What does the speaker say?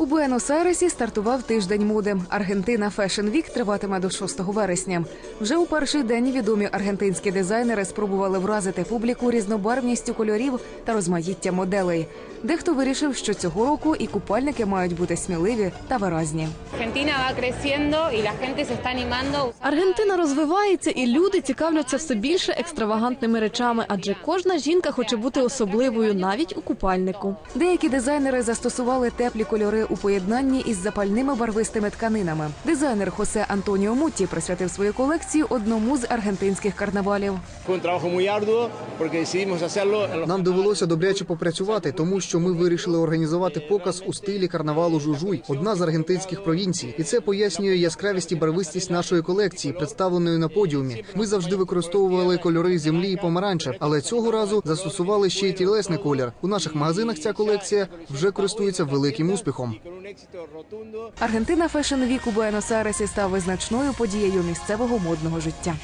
У Буенос-Айресі стартував тиждень моди. Аргентина Fashion Week триватиме до 6 вересня. Вже у перший день відомі аргентинські дизайнери спробували вразити публіку різнобарвністю кольорів та розмаїття моделей. Дехто вирішив, що цього року і купальники мають бути сміливі та виразні. Аргентина розвивається, і люди цікавляться все більше екстравагантними речами, адже кожна жінка хоче бути особливою навіть у купальнику. Деякі дизайнери застосували теплі кольори у поєднанні із запальними барвистими тканинами. Дизайнер Хосе Антоніо Мутті присвятив свою колекцію одному з аргентинських карнавалів. Нам довелося добряче попрацювати, тому що ми вирішили організувати показ у стилі карнавалу Жужуй, одна з аргентинських провінцій, і це пояснює яскравість і барвистість нашої колекції, представленої на подіумі. Ми завжди використовували кольори землі і помаранча, але цього разу застосували ще й тілесний колір. У наших магазинах ця колекція вже користується великим успіхом. Аргентина Fashion Week у Буенос-Айресі став визначною подією місцевого модного життя.